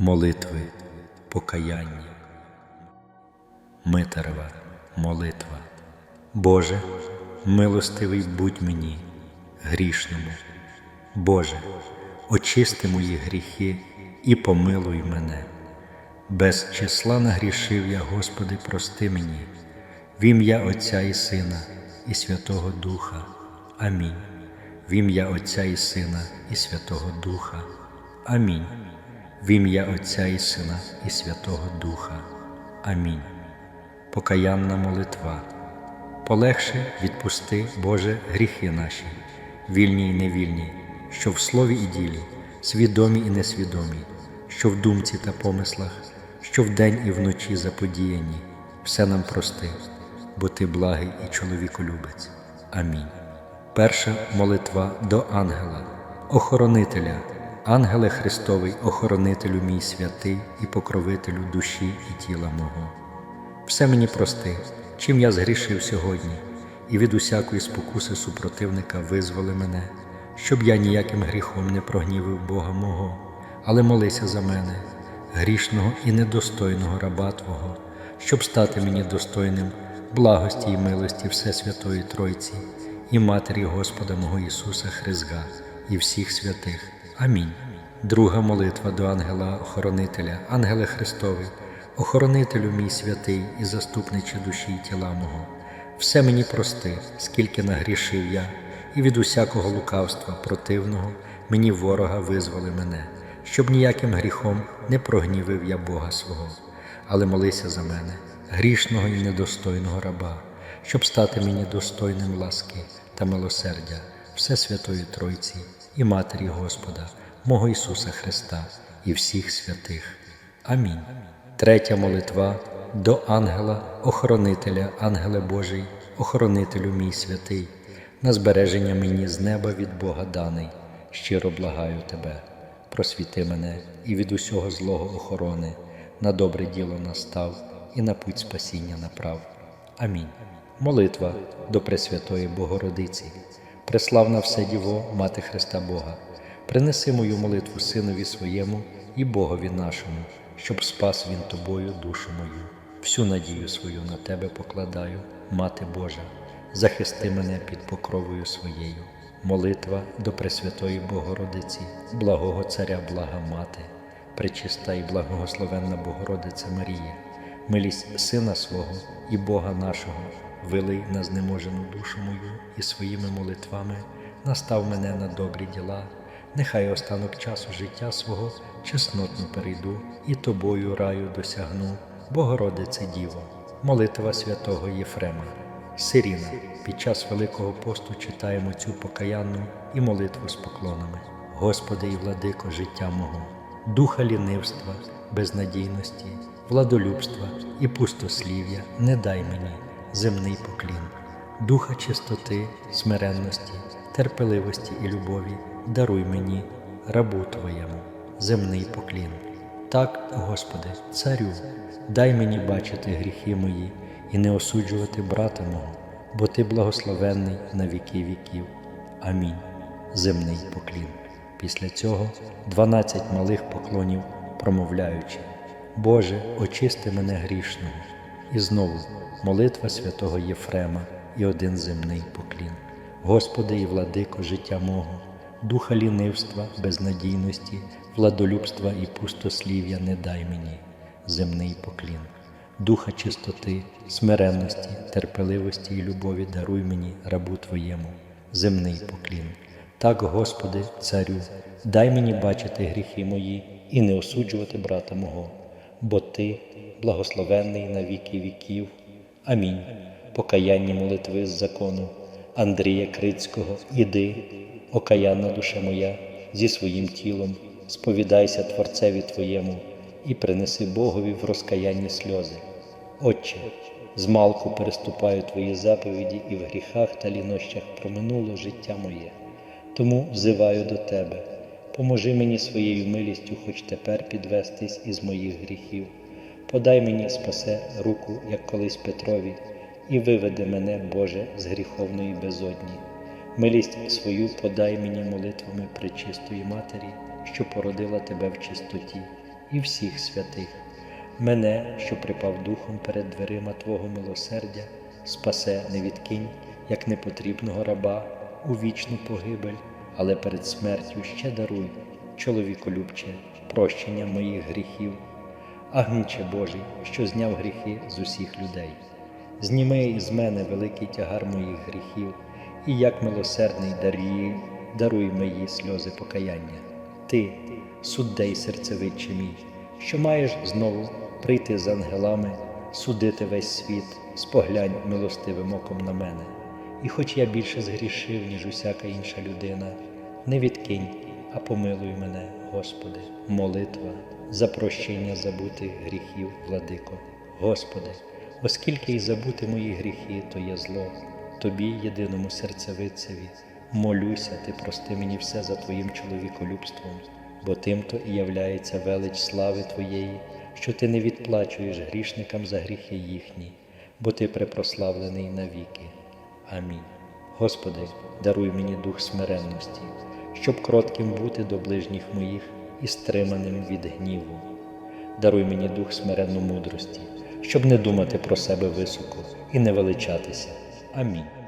молитви, покаяння. Митерва молитва. Боже, милостивий будь мені, грішному. Боже, очисти мої гріхи і помилуй мене. Без числа нагрішив я, Господи, прости мені, в ім'я Отця і Сина, і Святого Духа. Амінь. В ім'я Отця і Сина, і Святого Духа. Амінь. В ім'я Отця і Сина, і Святого Духа. Амінь. Покаянна молитва. Полегше відпусти, Боже, гріхи наші, вільні і невільні, що в слові і ділі, свідомі і несвідомі, що в думці та помислах, що вдень і вночі заподіяні, все нам прости, бо Ти благий і чоловіколюбець. Амінь. Перша молитва до ангела, охоронителя, ангеле Христовий, охоронителю мій святий і покровителю душі і тіла мого. Все мені прости, чим я згрішив сьогодні, і від усякої спокуси супротивника визволи мене, щоб я ніяким гріхом не прогнівив Бога мого, але молися за мене, грішного і недостойного раба Твого, щоб стати мені достойним благості і милості Всесвятої Тройці і Матері Господа мого Ісуса Христа і всіх святих. Амінь. Друга молитва до ангела-охоронителя, ангеле Христовий, охоронителю мій святий і заступниче душі й тіла мого, все мені прости, скільки нагрішив я, і від усякого лукавства противного мені ворога визволи мене, щоб ніяким гріхом не прогнівив я Бога свого, але молися за мене, грішного і недостойного раба, щоб стати мені достойним ласки та милосердя Всесвятої Тройці і Матері Господа, мого Ісуса Христа і всіх святих. Амінь. Третя молитва до ангела, охоронителя, ангеле Божий, охоронителю мій святий, на збереження мені з неба від Бога даний, щиро благаю тебе, просвіти мене і від усього злого охорони, на добре діло настав і на путь спасіння направ. Амінь. Молитва до Пресвятої Богородиці, преславна все Діво, Мати Христа Бога, принеси мою молитву Синові своєму і Богові нашому, щоб спас Він тобою душу мою. Всю надію свою на тебе покладаю, Мати Божа, захисти мене під покровою своєю. Молитва до Пресвятої Богородиці, благого Царя, блага Мати, пречиста і благословенна Богородиця Марія, милість Сина свого і Бога нашого, вилий на знеможену душу мою і своїми молитвами настав мене на добрі діла. Нехай останок часу життя свого чеснотно перейду і тобою раю досягну, Богородице Діво, молитва святого Єфрема. Сиріна, під час Великого посту читаємо цю покаянну і молитву з поклонами. Господи і владико життя мого, духа лінивства, безнадійності, владолюбства і пустослів'я не дай мені земний поклін, духа чистоти, смиренності, терпеливості і любові даруй мені, рабу Твоєму, земний поклін. Так, Господи, Царю, дай мені бачити гріхи мої і не осуджувати брата мого, бо Ти благословенний на віки віків. Амінь. Земний поклін. Після цього дванадцять малих поклонів, промовляючи, Боже, очисти мене грішного. І знову молитва святого Єфрема і один земний поклін. Господи і владико життя мого, духа лінивства, безнадійності, владолюбства і пустослів'я не дай мені, земний поклін, духа чистоти, смиренності, терпеливості і любові даруй мені, рабу Твоєму, земний поклін. Так, Господи, Царю, дай мені бачити гріхи мої і не осуджувати брата мого, бо Ти благословенний на віки віків. Амінь. Покаянні молитви з закону. Андрія Крицького, іди, окаянна душа моя, зі своїм тілом, сповідайся Творцеві Твоєму і принеси Богові в розкаянні сльози. Отче, змалку переступаю Твої заповіді і в гріхах та лінощах проминуло життя моє. Тому взиваю до Тебе, поможи мені своєю милістю, хоч тепер підвестись із моїх гріхів. Подай мені спасе руку, як колись Петрові, і виведи мене, Боже, з гріховної безодні. Милість свою подай мені молитвами пречистої Матері, що породила тебе в чистоті, і всіх святих. Мене, що припав духом перед дверима Твого милосердя, спасе не відкинь, як непотрібного раба у вічну погибель, але перед смертю ще даруй, чоловіколюбче, прощення моїх гріхів. Агніче Божий, що зняв гріхи з усіх людей. Зніми із мене великий тягар моїх гріхів, і як милосердний дарії, даруй мої сльози покаяння. Ти, суддей серцевиче мій, що маєш знову прийти з ангелами, судити весь світ, споглянь милостивим оком на мене. І хоч я більше згрішив, ніж усяка інша людина, не відкинь, а помилуй мене, Господи, молитва за прощення забутих гріхів, владико. Господи, оскільки й забути мої гріхи, то є зло, Тобі, єдиному серцевицеві, молюся, Ти прости мені все за Твоїм чоловіколюбством, бо тим-то і являється велич слави Твоєї, що Ти не відплачуєш грішникам за гріхи їхні, бо Ти препрославлений навіки. Амінь. Господи, даруй мені дух смиренності, щоб кротким бути до ближніх моїх і стриманим від гніву. Даруй мені дух смиренну мудрості, щоб не думати про себе високо і не величатися. Амінь.